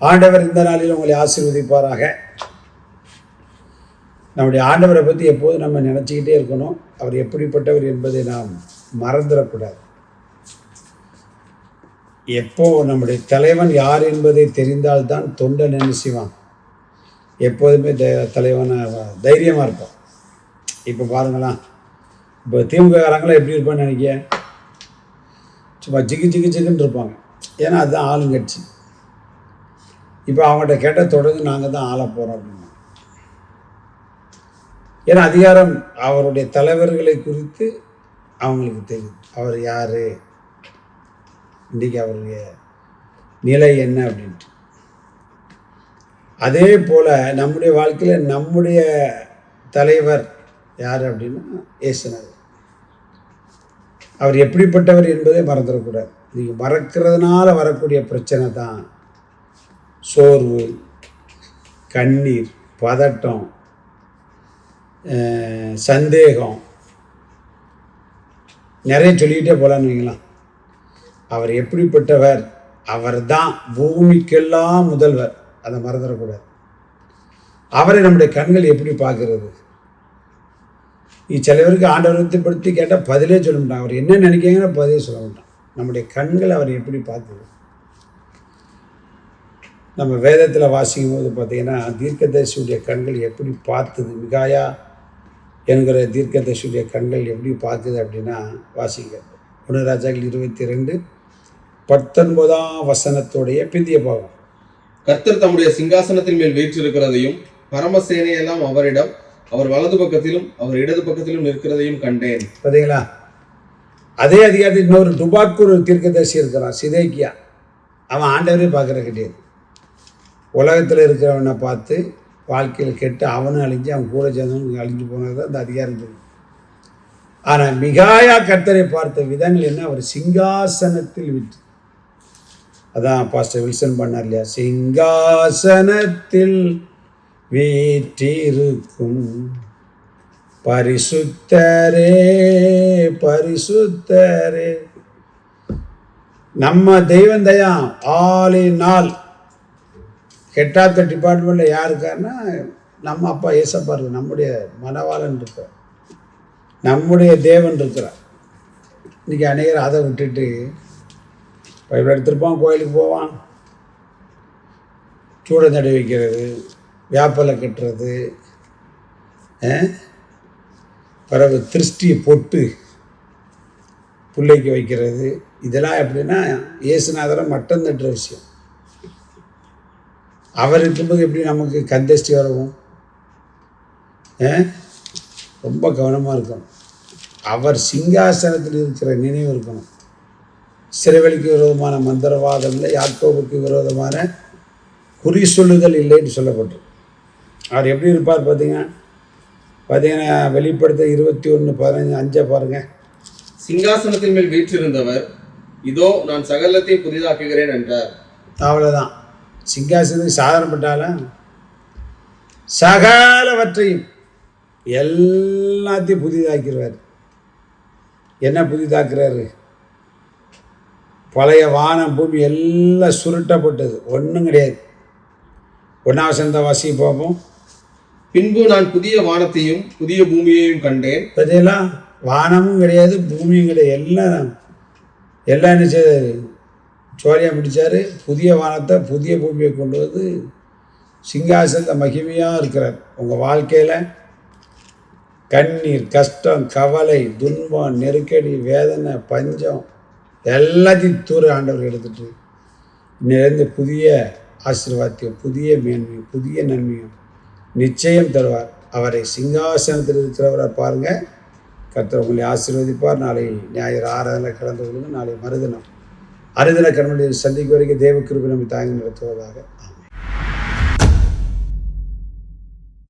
ஆண்டவர் இந்த நாளில் உங்களை ஆசீர்வதிப்பாராக. நம்முடைய ஆண்டவரை பற்றி எப்போதும் நம்ம நினச்சிக்கிட்டே இருக்கணும். அவர் எப்படிப்பட்டவர் என்பதை நாம் மறந்துடக்கூடாது. எப்போ நம்முடைய தலைவன் யார் என்பதை தெரிந்தால்தான் தொண்டன் என்ன செய்வான்? எப்போதுமே த தலைவனாக தைரியமாக இருப்பான். இப்போ பாருங்களேன். இப்போ திமுககாரங்களாம் எப்படி இருப்பான்னு நினைக்க சும்மா ஜிகு ஜிகு ஜிகுன்னு இருப்பாங்க. ஏன்னா அதுதான் ஆளுங்கட்சி. இப்போ அவங்கள்ட்ட கேட்ட தொடர்ந்து நாங்கள் தான் ஆள போகிறோம் அப்படின்னா. ஏன்னா அதிகாரம் அவருடைய தலைவர்களை குறித்து அவங்களுக்கு தெரியும். அவர் யார்? இன்றைக்கி அவருடைய நிலை என்ன அப்படின்ட்டு. அதே போல் நம்முடைய வாழ்க்கையில் நம்முடைய தலைவர் யார் அப்படின்னா ஏசுனர் அவர் எப்படிப்பட்டவர் என்பதை மறந்துடக்கூடாது. நீங்கள் மறக்கிறதுனால வரக்கூடிய பிரச்சனை தான் சோர்வு கண்ணீர் பதட்டம் சந்தேகம். நிறைய சொல்லிக்கிட்டே போகலான்னு வைங்களேன். அவர் எப்படிப்பட்டவர்? அவர் தான் பூமிக்கெல்லாம் முதல்வர். அதை மறந்துடக்கூடாது. அவரை நம்முடைய கண்கள் எப்படி பார்க்கறது? சில பேருக்கு ஆண்டவரத்தை படுத்தி கேட்டால் பதிலே சொல்ல மாட்டான் அவர் என்ன நினைக்கிறீங்கன்னு பதிலே சொல்ல மாட்டான் நம்முடைய கண்கள் அவர் எப்படி பார்க்குறது? நம்ம வேதத்தில் வாசிக்கும் போது பார்த்தீங்கன்னா தீர்க்கதரிசியுடைய கண்கள் எப்படி பார்த்தது? மிகாயா என்கிற தீர்க்கதரிசியுடைய கண்கள் எப்படி பார்க்குது அப்படின்னா வாசிங்க. ஒன்று ராஜாக்கள் இருபத்தி ரெண்டு பத்தொன்பதாம் வசனத்துடைய பிந்திய பாகம். கர்த்தர் தம்முடைய சிங்காசனத்தின் மேல் வீற்றிருக்கிறதையும் பரமசேனையெல்லாம் அவரிடம் அவர் வலது பக்கத்திலும் அவர் இடது பக்கத்திலும் நிற்கிறதையும் கண்டேன். பார்த்தீங்களா அதே அதிகாரத்தில் இன்னொரு டுபாக்கூர் தீர்க்கதரிசி இருக்கிறான் சிதேக்கியா. அவன் ஆண்டவரே பார்க்குற கிடையாது. உலகத்தில் இருக்கிறவனை பார்த்து வாழ்க்கையில் கெட்டு அவனும் அழிஞ்சு அவன் கூட சேர்ந்தவனும் அழிஞ்சு போனது தான் அந்த அதிகாரம் சொல்லும் ஆனால் மிகாயா கர்த்தரை பார்த்த விதங்கள் என்ன? அவர் சிங்காசனத்தில் விட்டு அதான் பாஸ்டர் வில்சன் பண்ணார் இல்லையா? சிங்காசனத்தில் வீற்றிருக்கும் பரிசுத்தரே பரிசுத்தரே. நம்ம தெய்வம் தயா ஆளினால் கெட்டாத்த டிபார்ட்மெண்ட்டில் யார் இருக்காருன்னா நம்ம அப்பா ஏசப்பா இருக்கு நம்முடைய மனவாளன் இருக்கார் நம்முடைய தேவன் இருக்கிறார். இன்றைக்கி அநேகர் அதை விட்டுட்டு பைபிள் எடுத்துருப்பான் கோயிலுக்கு போவான். சூட தடை வைக்கிறது வேப்பலை கட்டுறது பிறகு திருஷ்டியை பொட்டு பிள்ளைக்கு வைக்கிறது. இதெல்லாம் எப்படின்னா இயேசுநாதரம் மட்டம் தட்டுற விஷயம். அவர் இருக்கும்போது எப்படி நமக்கு கந்தஷ்டி வரவும்? ரொம்ப கவனமாக இருக்கணும். அவர் சிங்காசனத்தில் இருக்கிற நினைவு இருக்கணும். சிறைவெளிக்கு விரோதமான மந்திரவாதம் இல்லை யாக்கோவுக்கு விரோதமான குறி சொல்லுதல் இல்லைன்னு சொல்லப்பட்டிருக்கு அவர் எப்படி இருப்பார் பார்த்தீங்க பார்த்தீங்கன்னா வெளிப்படுத்த இருபத்தி ஒன்று பதினஞ்சு அஞ்சை பாருங்கள் சிங்காசனத்தின் மேல் வீற்றிருந்தவர் இதோ நான் சகலத்தையும் புதிதாக்குகிறேன் என்றார். அவ்வளோதான் சிங்காசனத்துக்கு சாதனப்பட்டாலும் சகலவற்றையும் எல்லாத்தையும் புதிதாக்கிடுவார் என்ன புதிதாக்குறாரு? பழைய வானம் பூமி எல்லாம் சுருட்டப்பட்டது. ஒன்றும் கிடையாது. ஒன்றாம் வசந்த வாசி பார்ப்போம். பின்பு நான் புதிய வானத்தையும் புதிய பூமியையும் கண்டேன். பார்த்தீங்களா? வானமும் கிடையாது பூமியும் கிடையாது. எல்லாம் எல்லாம் என்ன செய்தார்? சோழியம் முடித்தார் புதிய வானத்தை புதிய பூமியை கொண்டு வந்து சிங்காசனத்தை மகிமையாக இருக்கிறார். உங்கள் வாழ்க்கையில் கண்ணீர் கஷ்டம் கவலை துன்பம் நெருக்கடி வேதனை பஞ்சம் எல்லாத்தையும் தூர ஆண்டவர் எடுத்துட்டு இன்னிலிருந்து புதிய ஆசீர்வாதத்தையும் புதிய மேன்மையும் புதிய நன்மையும் நிச்சயம் தருவார். அவரை சிங்காசனத்தில் இருக்கிறவரை பாருங்கள் கர்த்தர் உங்களை ஆசீர்வதிப்பார். நாளை ஞாயிறு ஆராதனை கலந்து கொள்ளுங்கள். நாளை மறுதினம். அறுதின கண்மணியை சந்திக்க வரைக்கும் தேவ கிருபி நம்மை தாங்கி நடத்துவதாக. ஆமாம்